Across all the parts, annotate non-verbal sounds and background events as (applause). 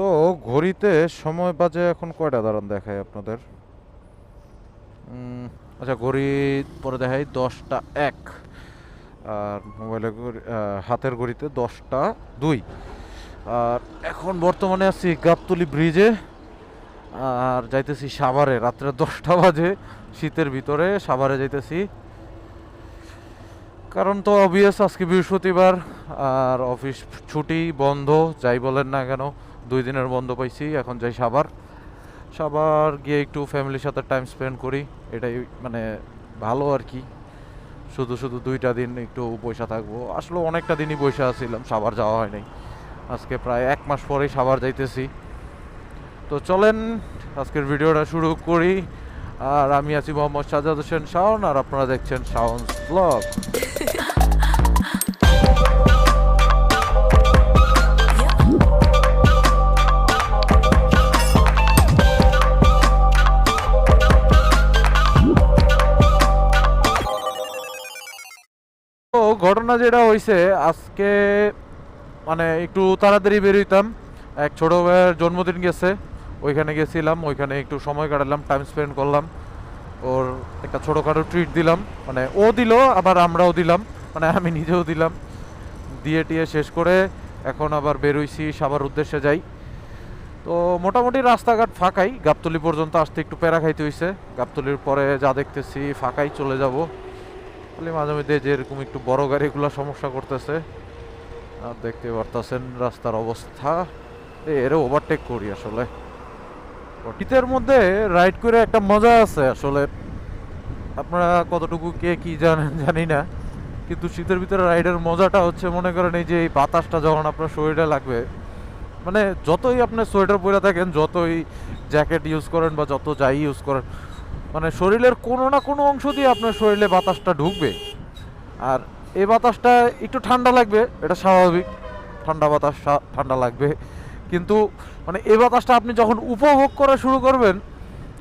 তো ঘড়িতে সময় বাজে এখন কয়টা? দাঁড়ান দেখায় আপনাদের। আচ্ছা ঘড়ি পরে দেখাই, দশটা এক। আর মোবাইলের হাতের ঘড়িতে দশটা দুই। আর এখন বর্তমানে আছি গাবতলি ব্রিজে। আর যাইতেছি সাভারে, রাত্রে দশটা বাজে, শীতের ভিতরে সাভারে যাইতেছি। কারণ তো অবভিয়াস আজকে বৃহস্পতিবার, আর অফিস ছুটি বন্ধ, যাই বলেন না কেন। দুই দিনের বন্ধ পাইছি, এখন যাই সাবার সাভার গিয়ে একটু ফ্যামিলির সাথে টাইম স্পেন্ড করি, এটাই মানে ভালো আর কি। শুধু শুধু দুইটা দিন একটু পয়সা থাকব। আসলে অনেকটা দিনই পয়সা ছিলাম সাবার যাওয়া হয় নাই। আজকে প্রায় এক মাস পরেই সাবার যাইতেছি। তো চলেন, আজকের ভিডিওটা শুরু করি। আর আমি আছি মোহাম্মদ সাজাদ হোসেন শাওন, আর আপনারা দেখছেন শাওন ব্লগ। ঘটনা যেটা হয়েছে আজকে মানে একটু তাড়াতাড়ি বেরোইতাম এক ছোট ভাইয়ের জন্মদিন গেছে, ওইখানে গেছিলাম, ওইখানে একটু সময় কাটালাম টাইম স্পেন্ড করলাম। ওর একটা ছোটোখাটো ট্রিট দিলাম মানে ও দিল, আবার আমরাও দিলাম মানে আমি নিজেও দিলাম। দিয়ে টিয়ে শেষ করে এখন আবার বেরোইছি সাবার উদ্দেশ্যে যাই। তো মোটামুটি রাস্তাঘাট ফাঁকাই, গাবতলি পর্যন্ত আসতে একটু প্যারা খাইতে হইছে। গাবতলির পরে যা দেখতেছি, ফাঁকাই চলে যাব। খালি মাঝে মধ্যে যে এরকম একটু বড় গাড়িগুলো সমস্যা করতেছে, আর দেখতে পারতেছেন রাস্তার অবস্থা। এর ওভারটেক করি আসলে। শীতের মধ্যে রাইড করে একটা মজা আছে আসলে। আপনারা কতটুকু কে কি জানেন, জানি না। কিন্তু শীতের ভিতরে রাইডের মজাটা হচ্ছে, মনে করেন এই যে এই বাতাসটা যখন আপনার শরীরে লাগবে মানে যতই আপনি সোয়েটার পরে থাকেন, যতই জ্যাকেট ইউজ করেন বা যত যাই ইউজ করেন মানে শরীরের কোনো না কোনো অংশ দিয়ে আপনার শরীরে বাতাসটা ঢুকবে। আর এই বাতাসটা একটু ঠান্ডা লাগবে, এটা স্বাভাবিক। ঠান্ডা বাতাস ঠান্ডা লাগবে। কিন্তু মানে এই বাতাসটা আপনি যখন উপভোগ করা শুরু করবেন,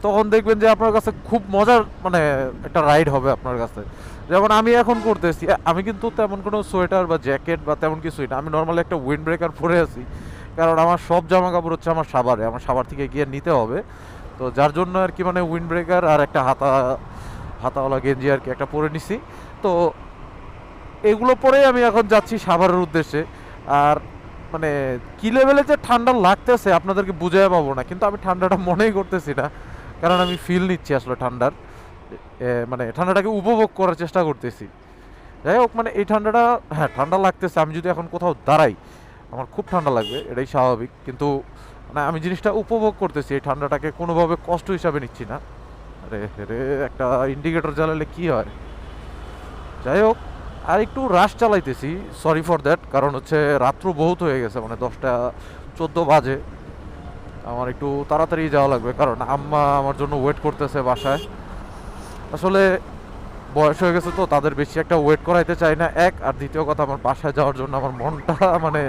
তখন দেখবেন যে আপনার কাছে খুব মজার মানে একটা রাইড হবে আপনার কাছে। যেমন আমি এখন করতেছি আমি কিন্তু তেমন কোনো সোয়েটার বা জ্যাকেট বা তেমন কিছুই না। আমি নর্মালি একটা উইন্ড ব্রেকার পরে আছি। কারণ আমার সব জামা কাপড় হচ্ছে আমার সাবারে। আমার সাবার থেকে গিয়ে নিতে হবে। তো যার জন্য আর কি মানে উইন্ড ব্রেকার আর একটা হাতা, হাতাওয়ালা গেঞ্জি আর কি একটা পরে নিছি। তো এগুলো পরেই আমি এখন যাচ্ছি সাভারের উদ্দেশ্যে। আর মানে কি লেভেলে যে ঠান্ডা লাগতেছে আপনাদেরকে বুঝাই পাবো না, কিন্তু আমি ঠান্ডাটা মনেই করতেছি না, কারণ আমি ফিল নিচ্ছি আসলে ঠান্ডার। মানে ঠান্ডাটাকে উপভোগ করার চেষ্টা করতেছি। যাই হোক মানে এই ঠান্ডাটা হ্যাঁ ঠান্ডা লাগতেছে, আমি যদি এখন কোথাও দাঁড়াই, আমার খুব ঠান্ডা লাগবে, এটাই স্বাভাবিক। কিন্তু মানে আমি জিনিসটা উপভোগ করতেছি, এই ঠান্ডাটাকে কোনোভাবে কষ্ট হিসাবে নিচ্ছি না। আরে, রে, একটা ইন্ডিকেটর জ্বালালে কি হয়? যাই হোক, আর একটু রাশ চালাইতেছি সরি ফর দ্যাট কারণ হচ্ছে রাত্র বহুত হয়ে গেছে মানে দশটা চোদ্দ বাজে। আমার একটু তাড়াতাড়ি যাওয়া লাগবে, কারণ আম্মা আমার জন্য ওয়েট করতেছে বাসায়। আসলে বয়স হয়ে গেছে তো, তাদের বেশি একটা ওয়েট করাইতে চাই না, এক, আর দ্বিতীয় কথা, আমার বাসায় যাওয়ার জন্য আমার মনটা মানে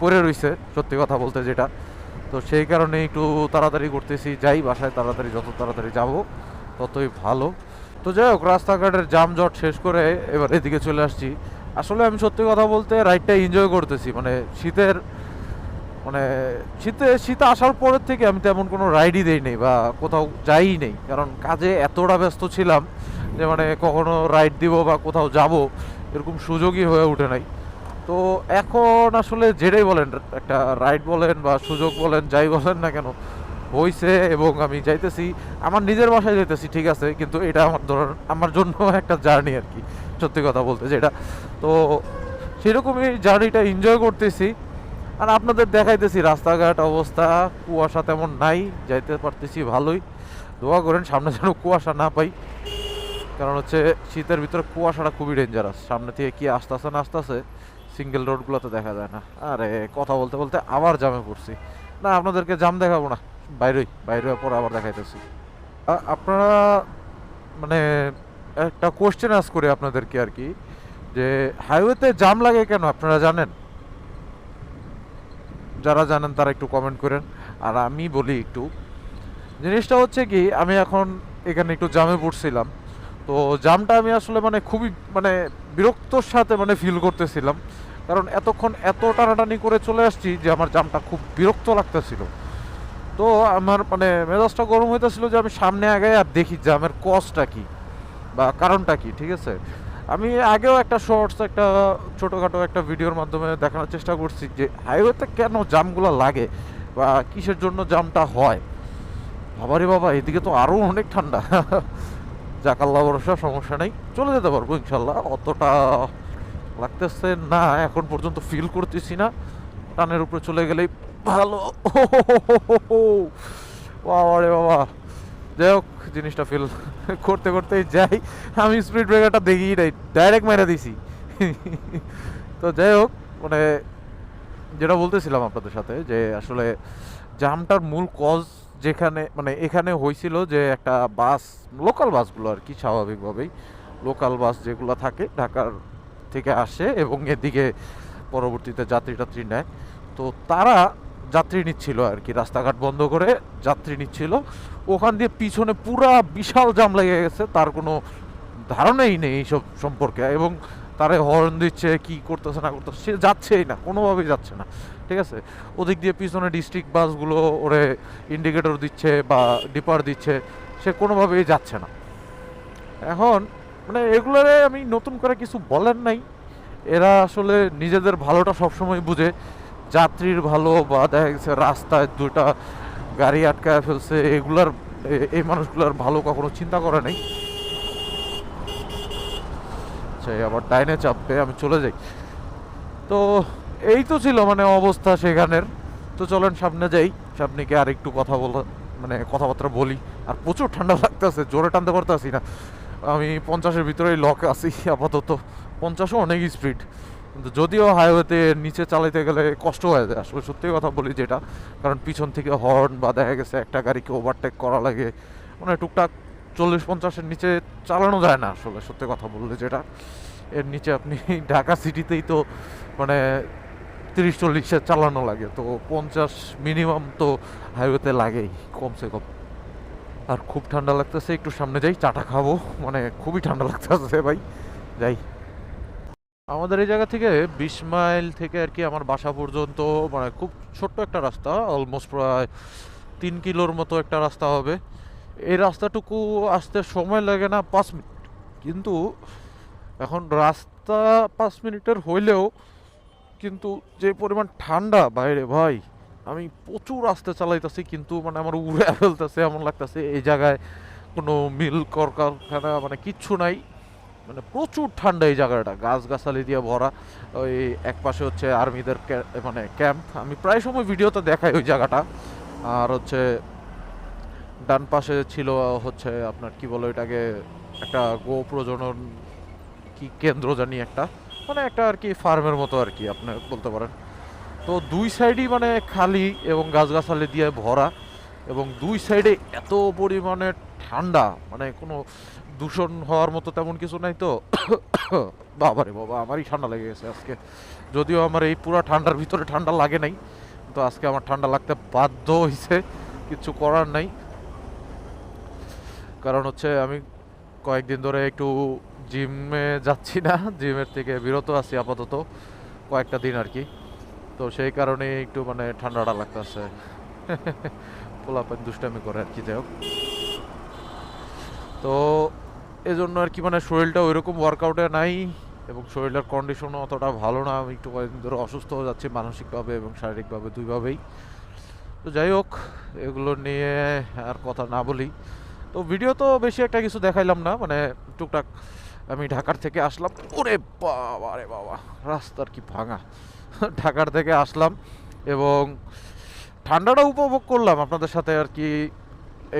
পড়ে রইছে, সত্যি কথা বলতে যেটা। তো সেই কারণে একটু তাড়াতাড়ি করতেছি। যাই বাসায় তাড়াতাড়ি, যত তাড়াতাড়ি যাব, ততই ভালো। তো যাই হোক, রাস্তাঘাটের যানজট শেষ করে এবার এদিকে চলে আসছি। আসলে আমি সত্যি কথা বলতে রাইডটা এনজয় করতেছি। মানে শীতের মানে শীতে, শীত আসার পরের থেকে আমি তেমন কোনো রাইডই দেই নেই বা কোথাও যাই নেই। কারণ কাজে এতটা ব্যস্ত ছিলাম যে মানে কখনো রাইড দিব বা কোথাও যাব এরকম সুযোগই হয়ে ওঠে নাই। তো এখন আসলে যেটাই বলেন, একটা রাইড বলেন বা সুযোগ বলেন, যাই বলেন না কেন, হইছে এবং আমি যাইতেছি। আমার নিজের বাসায় যাইতেছি, ঠিক আছে, কিন্তু এটা আমার ধরুন, আমার জন্য একটা জার্নি আর কি, সত্যি কথা বলতে যেটা। তো সেরকমই জার্নিটা এনজয় করতেছি। আর আপনাদের দেখাইতেছি, রাস্তাঘাট অবস্থা, কুয়াশা তেমন নাই, যাইতে পারতেছি ভালোই। দোয়া করেন, সামনে যেন কুয়াশা না পাই। কারণ হচ্ছে, শীতের ভিতরে কুয়াশাটা খুবই ডেঞ্জারাস সামনে থেকে কি আসতেছে না আসতেছে সিঙ্গেল রোডগুলোতে দেখা যায় না। আরে, কথা বলতে বলতে আবার জামে পড়ছি। না, আপনাদেরকে জাম দেখাবো না। বাইরেই, বাইরে পরে আবার দেখাইতেছি। আপনারা মানে একটা কোশ্চেন আস করি আপনাদেরকে আর কি, যে হাইওয়েতে জাম লাগে কেন, আপনারা জানেন? যারা জানেন তারা একটু কমেন্ট করেন। আর আমি বলি একটু, জিনিসটা হচ্ছে কি, আমি এখন এখানে একটু জামে পড়ছিলাম। তো জামটা আমি আসলে মানে খুবই মানে বিরক্তর সাথে মানে ফিল করতেছিলাম। কারণ এতক্ষণ এত টানাটানি করে চলে আসছি যে আমার জামটা খুব বিরক্ত লাগতেছিল। তো আমার মানে মেজাজটা গরম হইতেছিল যে আমি সামনে আগে আর দেখি জামের কজটা কি বা কারণটা কি, ঠিক আছে? আমি আগেও একটা শর্টস একটা ছোটোখাটো একটা ভিডিওর মাধ্যমে দেখানোর চেষ্টা করছি যে হাইওয়েতে কেন জামগুলো লাগে বা কিসের জন্য জামটা হয়? বাবারে বাবা, এদিকে তো আরও অনেক ঠান্ডা। যাক, আল্লাহ ভরসা, সমস্যা নেই। চলে যেতে পারব ইনশাল্লাহ অতটা লাগতেছে না, এখন পর্যন্ত ফিল করতেছি না। টানের উপরে চলে গেলেই ভালো। বাবা রে বাবা। যাই হোক, জিনিসটা ফিল করতে করতেই যাই। আমি স্পিড ব্রেকারটা দেখি নাই ডাইরেক্ট মেরে দিছি। তো যাই হোক মানে যেটা বলতেছিলাম আপনাদের সাথে, যে আসলে জামটার মূল কজ যেখানে মানে এখানে হয়েছিল যে একটা বাস, লোকাল বাসগুলো আর কি স্বাভাবিকভাবেই। লোকাল বাস যেগুলো থাকে, ঢাকার থেকে আসে এবং এদিকে পরবর্তীতে যাত্রী টাত্রী নেয়। তো তারা যাত্রী নিচ্ছিল আর কি, রাস্তাঘাট বন্ধ করে যাত্রী নিচ্ছিল। ওখান দিয়ে পিছনে পুরা বিশাল জাম লেগে গেছে, তার কোনো ধারণাই নেই এইসব সম্পর্কে। এবং তারা হর্ন দিচ্ছে, কি করতেছে, না করতেছে, সে যাচ্ছেই না, কোনোভাবেই যাচ্ছে না। ঠিক আছে? ওদিক দিয়ে পিছনে ডিস্ট্রিক্ট বাসগুলো ওরে ইন্ডিকেটর দিচ্ছে বা ডিপার দিচ্ছে, সে কোনোভাবেই যাচ্ছে না। এখন মানে এগুলোরে আমি নতুন করে কিছু বলার নাই। এরা আসলে নিজেদের ভালোটা সবসময় বুঝে। যাত্রীর ভালো বা দেখা গেছে রাস্তায় দুটা গাড়ি আটকায় ফেলছে, এগুলার এই মানুষগুলোর ভালো কখনো চিন্তা করে নাই। সেই আবার ডাইনে চাপবে, আমি চলে যাই। তো এই তো ছিল মানে অবস্থা সেখানের। তো চলেন সামনে যাই। সামনে গিয়ে আর একটু কথা বলা মানে কথাবার্তা বলি। আর প্রচুর ঠান্ডা লাগতেছে, জোরে টানতে পারতেছি না। আমি পঞ্চাশের ভিতরেই লক আছি, আপাতত। পঞ্চাশও অনেক স্পিড কিন্তু যদিও হাইওয়েতে নিচে চালাইতে গেলে কষ্ট হয়ে যায়, আসলে সত্যি কথা বলি যেটা। কারণ পিছন থেকে হর্ন বা দেখা গেছে একটা গাড়িকে ওভারটেক করা লাগে। মানে টুকটাক চল্লিশ পঞ্চাশের নিচে চালানো যায় না, আসলে সত্যি কথা বললে যেটা। এর নিচে আপনি (laughs) ঢাকা সিটিতেই তো মানে তিরিশ চল্লিশে চালানো লাগে, তো পঞ্চাশ মিনিমাম তো হাইওয়েতে লাগেই, কমসে কম। আর খুব ঠান্ডা লাগতেছে, একটু সামনে যাই, চাটা খাব মানে খুবই ঠান্ডা লাগতেছে ভাই, যাই। আমাদের এই জায়গা থেকে বিশ মাইল থেকে আর কি আমার বাসা পর্যন্ত মানে খুব ছোট্ট একটা রাস্তা অলমোস্ট প্রায় তিন কিলোর মতো একটা রাস্তা হবে। এই রাস্তাটুকু আসতে সময় লাগে না, পাঁচ মিনিট। কিন্তু এখন রাস্তা পাঁচ মিনিটের হইলেও কিন্তু যে পরিমাণ ঠান্ডা, বাইরে ভাই, আমি প্রচুর আস্তে চালাইতেছি কিন্তু মানে আমার উড়ে ফেলতেছে, এমন লাগতেছে। এই জায়গায় কোনো মিল, কলকারখানা মানে কিচ্ছু নাই। মানে প্রচুর ঠান্ডা এই জায়গাটা গাছ গাছালি দিয়ে ভরা। ওই এক পাশে হচ্ছে আর্মিদের মানে ক্যাম্প। আমি প্রায় সময় ভিডিওতে দেখাই ওই জায়গাটা। আর হচ্ছে ডান পাশে ছিল হচ্ছে আপনার কি বলে ওইটাকে, একটা গো প্রজনন কি কেন্দ্র জানি একটা। মানে একটা আর কি ফার্মের মতো আর কি, আপনি বলতে পারেন। তো দুই সাইডই মানে খালি এবং গাছগাছালি দিয়ে ভরা এবং দুই সাইডে এত পরিমাণে ঠান্ডা মানে কোনো দূষণ হওয়ার মতো তেমন কিছু নাই তো। (coughs) বাবারে বাবা, আমারই ঠান্ডা লেগে গেছে আজকে। যদিও আমার এই পুরো ঠান্ডার ভিতরে ঠান্ডা লাগে নাই তো আজকে আমার ঠান্ডা লাগতে বাধ্য হয়েছে কিছু করার নাই। কারণ হচ্ছে আমি কয়েকদিন ধরে একটু জিমে যাচ্ছি না, জিমের থেকে বিরত আছি আপাতত কয়েকটা দিন আর কি। তো সেই কারণে একটু মানে ঠান্ডাটা লাগতেছে। পোলাপান দুষ্টামি করে আর কি, যাই হোক। তো এজন্য আর কি মানে শরীরটা ওইরকম ওয়ার্কআউটে নাই এবং শরীরের কন্ডিশনও অতটা ভালো না। আমি একটু কয়েকদিন ধরে অসুস্থ হয়ে যাচ্ছি মানসিকভাবে এবং শারীরিকভাবে দুইভাবেই। তো যাই হোক, এগুলো নিয়ে আর কথা না বলি। তো ভিডিও তো বেশি একটা কিছু দেখাইলাম না মানে টুকটাক আমি ঢাকার থেকে আসলাম। ওরে বাবা রে বাবা, রাস্তার কি ভাঙা। ঢাকার থেকে আসলাম এবং ঠান্ডাটা উপভোগ করলাম। আপনাদের সাথে আর কি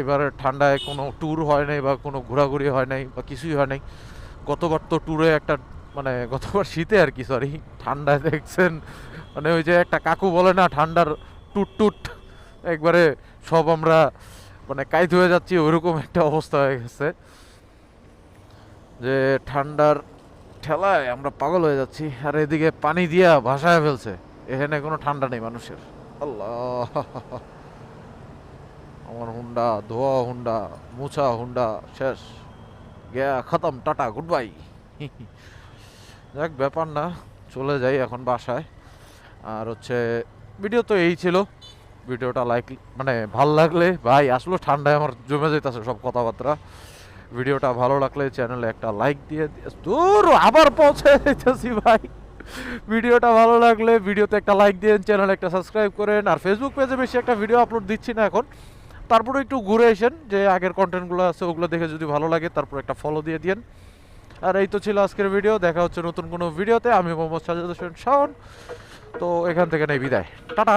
এবারে ঠান্ডায় কোনো ট্যুর হয় নাই বা কোনো ঘোরাঘুরি হয় নাই বা কিছুই হয় নাই। গতবার তো ট্যুরে একটা মানে গতবার শীতে আর কি সরি ঠান্ডায় দেখছেন। মানে ওই যে একটা কাকু বলে না, ঠান্ডার টুট টুট, একবারে সব আমরা মানে কাইত হয়ে যাচ্ছি ওইরকম একটা অবস্থা হয়ে গেছে। যে ঠান্ডার ঠেলায় আমরা পাগল হয়ে যাচ্ছি, আর এদিকে পানি দিয়া ভাসায় ফেলছে। এখানে কোনো ঠান্ডা নেই মানুষের। আল্লাহ। আমার হুন্ডা, ধোয়া হুন্ডা, মুছা হুন্ডা, শেষ। গেয়া, খতম, টাটা গুড বাই যাক, ব্যাপার না, চলে যাই এখন বাসায়। আর হচ্ছে, ভিডিও তো এই ছিল। ভিডিওটা লাইক মানে ভালো লাগলে, ভাই আসলো ঠান্ডায় আমার জমে যেতেছে সব কথাবার্তা। ভিডিওটা ভালো লাগলে চ্যানেলে একটা লাইক দিয়ে দিয়ে- দূর, আবার পৌঁছে যেতেছি ভাই। ভিডিওটা ভালো লাগলে ভিডিওতে একটা লাইক দিন চ্যানেলে একটা সাবস্ক্রাইব করেন। আর ফেসবুক পেজে বেশি একটা ভিডিও আপলোড দিচ্ছি না এখন। তারপরে একটু ঘুরে এসেন যে আগের কন্টেন্টগুলো আছে, ওগুলো দেখে যদি ভালো লাগে, তারপর একটা ফলো দিয়ে দিন আর এই তো ছিল আজকের ভিডিও দেখা হচ্ছে নতুন কোনো ভিডিওতে আমি মোহাম্মদ সাজাদ হোসেন শাওন। তো এখান থেকে নেই বিদায়। টাটা!